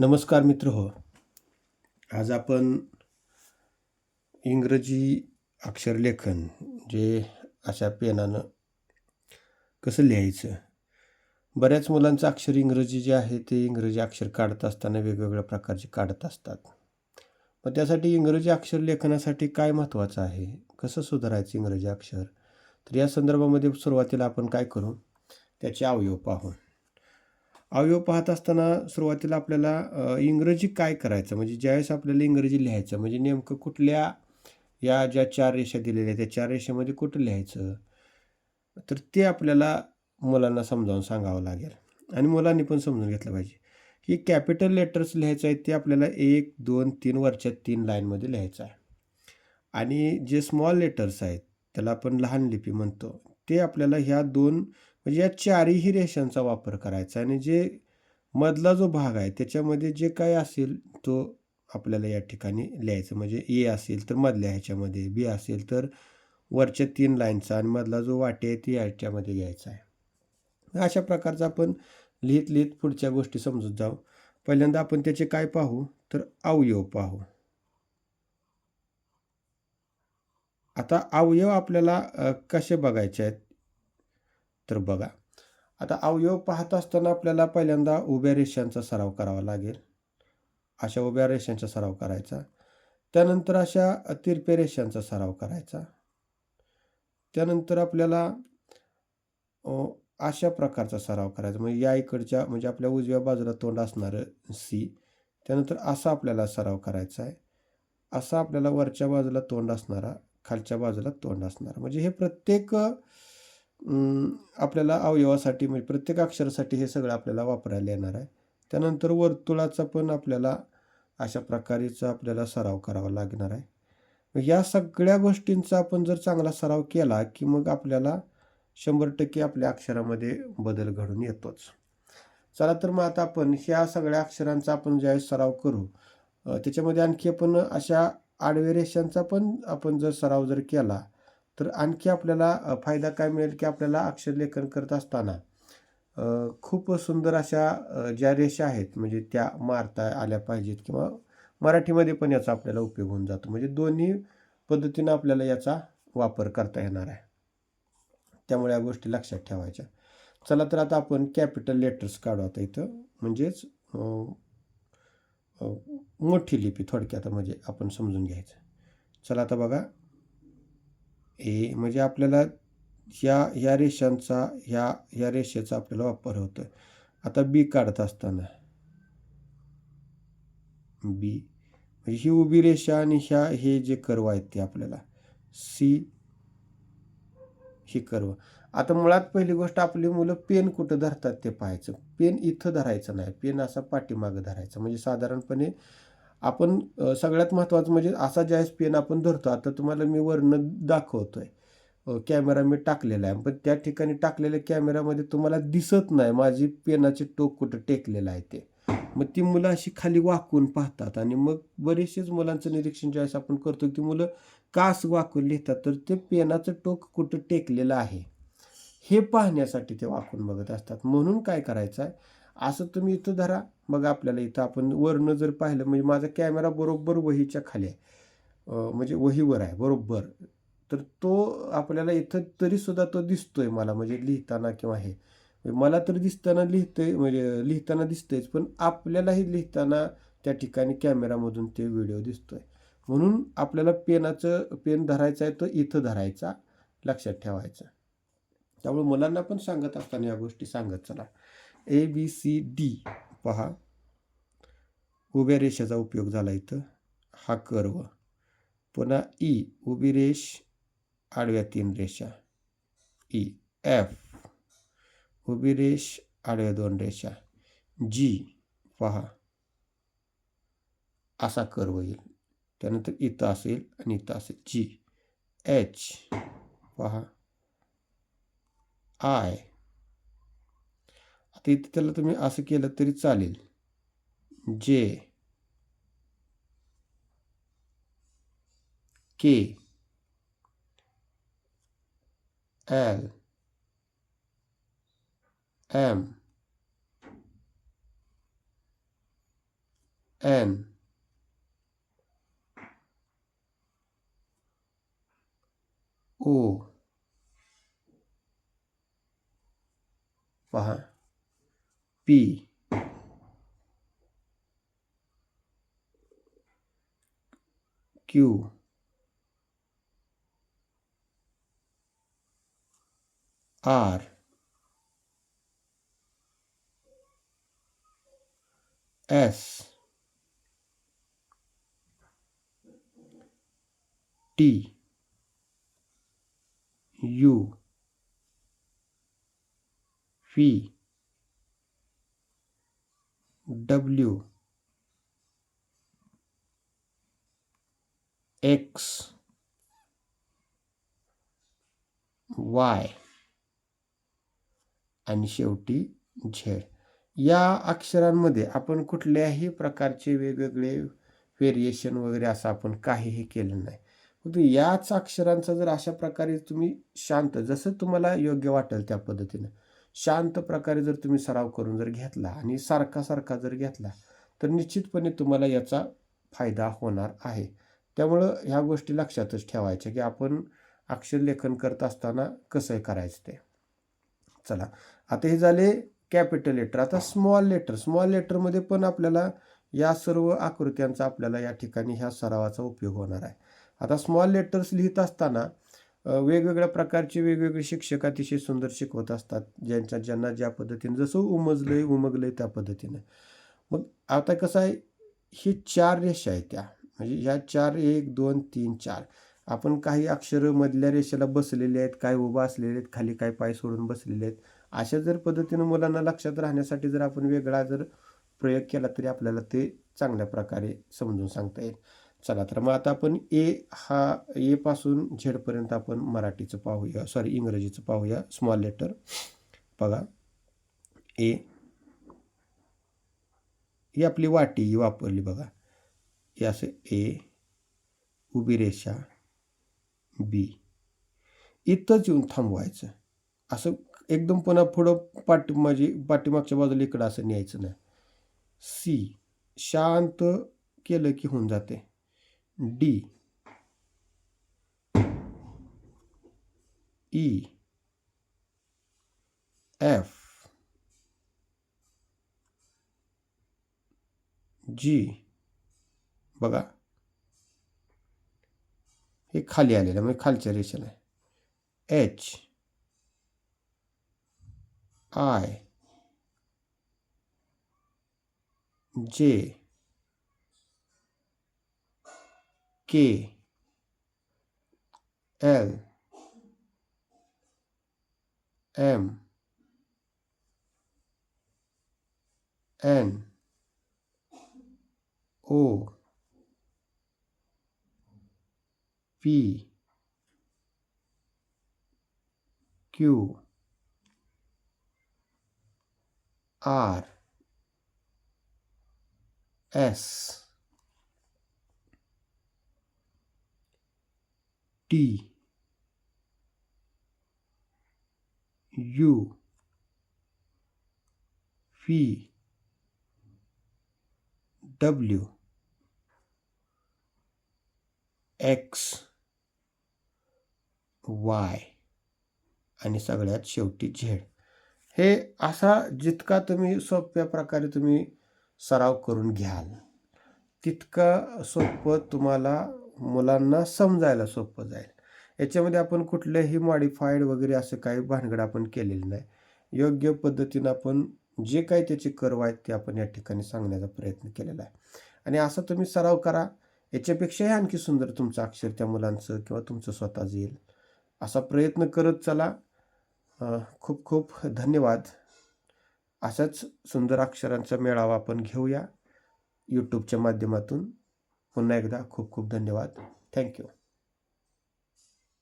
नमस्कार मित्र हो. आज आपण इंग्रजी अक्षरलेखन जे अशा पेनानं कसं लिहायचं? बऱ्याच मुलांचं अक्षर इंग्रजी जे आहे ते इंग्रजी अक्षर काढत असताना वेगवेगळ्या प्रकारचे काढत असतात. मग त्यासाठी इंग्रजी अक्षर लेखनासाठी काय महत्त्वाचं आहे? कसं सुधारायचं इंग्रजी अक्षर? तर या संदर्भामध्ये सुरुवातीला आपण काय करू? त्याचे अवयव पाहू. अवयव पाहत असताना सुरुवातीला आपल्याला इंग्रजी काय करायचं? म्हणजे ज्यावेळेस आपल्याला इंग्रजी लिहायचं म्हणजे नेमकं कुठल्या या ज्या चार रेषा दिलेल्या आहेत त्या चार रेषेमध्ये कुठं लिहायचं? तर ते आपल्याला मुलांना समजावून सांगावं लागेल. आणि मुलांनी पण समजून घेतलं पाहिजे की कॅपिटल लेटर्स लिहायचं आहे ते आपल्याला एक दोन तीन वरच्या तीन लाईनमध्ये लिहायचं आहे. आणि जे स्मॉल लेटर्स आहेत त्याला आपण लहान लिपी म्हणतो. ते आपल्याला ह्या दोन म्हणजे या चारही रेषांचा वापर करायचा आणि जे मधला जो भाग आहे त्याच्यामध्ये जे काय असेल तो आपल्याला या ठिकाणी लिहायचं. म्हणजे ए असेल तर मधल्या ह्याच्यामध्ये बी असेल तर वरच्या तीन लाईनचा आणि मधला जो वाटे आहे ती याच्यामध्ये घ्यायचा आहे. अशा प्रकारचा आपण लिहित लिहित पुढच्या गोष्टी समजत जाऊ. पहिल्यांदा आपण त्याचे काय पाहू? तर अवयव पाहू. आता अवयव आपल्याला कसे बघायचे आहेत? तर बघा आता अवयव पाहत असताना आपल्याला पहिल्यांदा उभ्या रेषांचा सराव करावा लागेल. अशा उभ्या रेषांचा सराव करायचा. त्यानंतर अशा तिरप्या रेषांचा सराव करायचा. त्यानंतर आपल्याला अशा प्रकारचा सराव करायचा. म्हणजे या इकडच्या म्हणजे आपल्या उजव्या बाजूला तोंड असणारं सी त्यानंतर असा आपल्याला सराव करायचा आहे. असा आपल्याला वरच्या बाजूला तोंड असणारा खालच्या बाजूला तोंड असणार. म्हणजे हे प्रत्येक आपल्याला अवयवासाठी म्हणजे प्रत्येक अक्षरासाठी हे सगळं आपल्याला वापरायला येणार आहे. त्यानंतर वर्तुळाचा पण आपल्याला अशा प्रकारेचा आपल्याला सराव करावा लागणार आहे. मग या सगळ्या गोष्टींचा आपण जर चांगला सराव केला की मग आपल्याला शंभर टक्के आपल्या अक्षरामध्ये बदल घडून येतोच. चला तर मग आता आपण ह्या सगळ्या अक्षरांचा आपण ज्यावेळेस सराव करू त्याच्यामध्ये आणखी आपण अशा आडव्या रेषांचा पण आपण जर सराव जर केला तर आणखी आपल्याला फायदा काय मिळेल की आपल्याला अक्षरलेखन करत असताना खूप सुंदर अशा ज्या रेषा आहेत म्हणजे त्या मारता आल्या पाहिजेत किंवा मराठीमध्ये पण याचा आपल्याला उपयोग होऊन जातो. म्हणजे दोन्ही पद्धतीनं आपल्याला याचा वापर करता येणार आहे. त्यामुळे या गोष्टी लक्षात ठेवायच्या. चला तर आता आपण कॅपिटल लेटर्स काढू आता इथं. म्हणजेच मोठी लिपी थोडक्यात म्हणजे आपण समजून घ्यायचं. चला आता बघा. ए म्हणजे आपल्याला ह्या ह्या रेषांचा ह्या ह्या रेषेचा आपल्याला वापर होतो आता बी काढत असताना. बी म्हणजे ही उभी रेषा आणि ह्या हे जे कर्व आहेत ते आपल्याला. सी ही कर्व आता मुळात पहिली गोष्ट आपली मुलं पेन कुठं धरतात ते पाहायचं. पेन इथं धरायचं नाही. पेन असा पाठीमागं धरायचा. म्हणजे साधारणपणे आपण सगळ्यात महत्त्वाचं म्हणजे असा ज्यावेळेस पेन आपण धरतो आता तुम्हाला मी वर्ण दाखवतोय. कॅमेरा मी टाकलेला आहे. पण त्या ठिकाणी टाकलेल्या कॅमेऱ्यामध्ये तुम्हाला दिसत नाही. माझी पेनाचे टोक कुठं टेकलेलं आहे ते. मग ती मुलं अशी खाली वाकून पाहतात. आणि मग बरेचसेच मुलांचं निरीक्षण ज्यावेळेस आपण करतो ती मुलं कास वाकून लिहितात. तर ते पेनाचं टोक कुठं टेकलेलं आहे? हे पाहण्यासाठी ते वाकून बघत असतात. म्हणून काय करायचं आहे असं तुम्ही इथं धरा. मग आपल्याला इथं आपण वरनं जर पाहिलं म्हणजे माझा कॅमेरा बरोबर वहीच्या खाली आहे. म्हणजे वहीवर आहे बरोबर. तर तो आपल्याला इथं तरीसुद्धा तो दिसतोय मला म्हणजे लिहिताना किंवा हे. मला तर दिसताना लिहितंय म्हणजे लिहिताना दिसतंयच पण आपल्यालाही लिहिताना त्या ठिकाणी कॅमेरामधून ते व्हिडिओ दिसतोय. म्हणून आपल्याला पेनाचं पेन धरायचं आहे तो इथं धरायचा लक्षात ठेवायचा. त्यामुळे मुलांना पण सांगत असताना या गोष्टी सांगत चला. ए बी सी डी पहा. उभ्या रेषेचा उपयोग झाला इथं. हा कर्व पुन्हा ई उभी रेष आडव्या तीन रेषा. E, ई एफ उभी रेष आडव्या दोन रेषा. जी पहा. असा कर्व येईल. त्यानंतर इथं असेल आणि इथं असेल. जी एच पहा. आय. आता इथे त्याला तुम्ही असं केलं तरी चालेल. J. K. L. M. N. O. पहा. P. Q. R. S. T. U. V W X Y आणि शेवटी झेड या अक्षरांमध्ये आपण कुठल्याही प्रकारचे वेगवेगळे व्हेरिएशन वगैरे असं आपण काहीही केलं नाही. परंतु याच अक्षरांचा जर अशा प्रकारे तुम्ही शांत जसं तुम्हाला योग्य वाटेल त्या पद्धतीनं शांत प्रकारे जर तुम्ही सराव करून जर घेतला आणि सारखा सारखा जर घेतला तर निश्चितपणे तुम्हाला याचा फायदा होणार आहे. त्यामुळं ह्या गोष्टी लक्षातच ठेवायच्या की आपण अक्षर लेखन करत असताना कसं करायचं ते. चला आता हे झाले कॅपिटल लेटर. आता स्मॉल लेटर. स्मॉल लेटरमध्ये पण आपल्याला या सर्व आकृत्यांचा आपल्याला या ठिकाणी ह्या सरावाचा उपयोग होणार आहे. आता स्मॉल लेटर्स लिहित असताना वेगवेगळ्या प्रकारचे वेगवेगळे शिक्षक अतिशय सुंदर शिकवत असतात ज्यांच्या ज्यांना ज्या पद्धतीनं जसं उमजलंय उमगलंय त्या पद्धतीनं. मग आता कसं आहे ही चार रेषा आहेत त्या. म्हणजे ह्या चार एक दोन तीन चार. आपण काही अक्षरं मधल्या रेषेला बसलेले आहेत काय उभा असलेले आहेत खाली काय पाय सोडून बसलेले आहेत. अशा जर पद्धतीनं मुलांना लक्षात राहण्यासाठी जर आपण वेगळा जर प्रयोग केला तरी आपल्याला ते चांगल्या प्रकारे समजून सांगता येईल. चला तर मग आता आपण ए हा ए पासून झेडपर्यंत आपण मराठीचं पाहूया. सॉरी इंग्रजीचं पाहूया. स्मॉल लेटर बघा. ए. ही आपली वाटी ही वापरली बघा. हे असं ए उभी रेषा बी. इथंच येऊन थांबवायचं. असं एकदम पुन्हा पुढं पाठी माझी म्हणजे पाठीमागच्या बाजूला इकडं असं न्यायचं नाही. सी. शांत केलं की होऊन जाते. डी ई एफ जी बघा हे खाली आलेलं म्हणजे खालच्या रेषेला आहे H I J K L M N O P Q R S. T U V W X Y आणि सगळ्यात शेवटी झेड. हे असा जितका तुम्ही सोप्या प्रकारे तुम्ही सराव करून घ्याल तितकं सोपं तुम्हाला मुलांना समजायला सोपं जाईल. याच्यामध्ये आपण कुठल्याही मॉडिफाईड वगैरे असं काही भानगड आपण केलेलं नाही. योग्य पद्धतीनं आपण जे काही त्याचे कर्व आहेत ते आपण या ठिकाणी सांगण्याचा प्रयत्न केलेला आहे. आणि असा तुम्ही सराव करा. याच्यापेक्षाही आणखी सुंदर तुमचं अक्षर त्या मुलांचं किंवा तुमचं स्वतःच येईल. असा प्रयत्न करत चला. खूप खूप धन्यवाद. अशाच सुंदर अक्षरांचा मेळावा आपण घेऊया. यूट्यूबच्या माध्यमातून. पुन्हा एकदा खूप खूप धन्यवाद. थँक्यू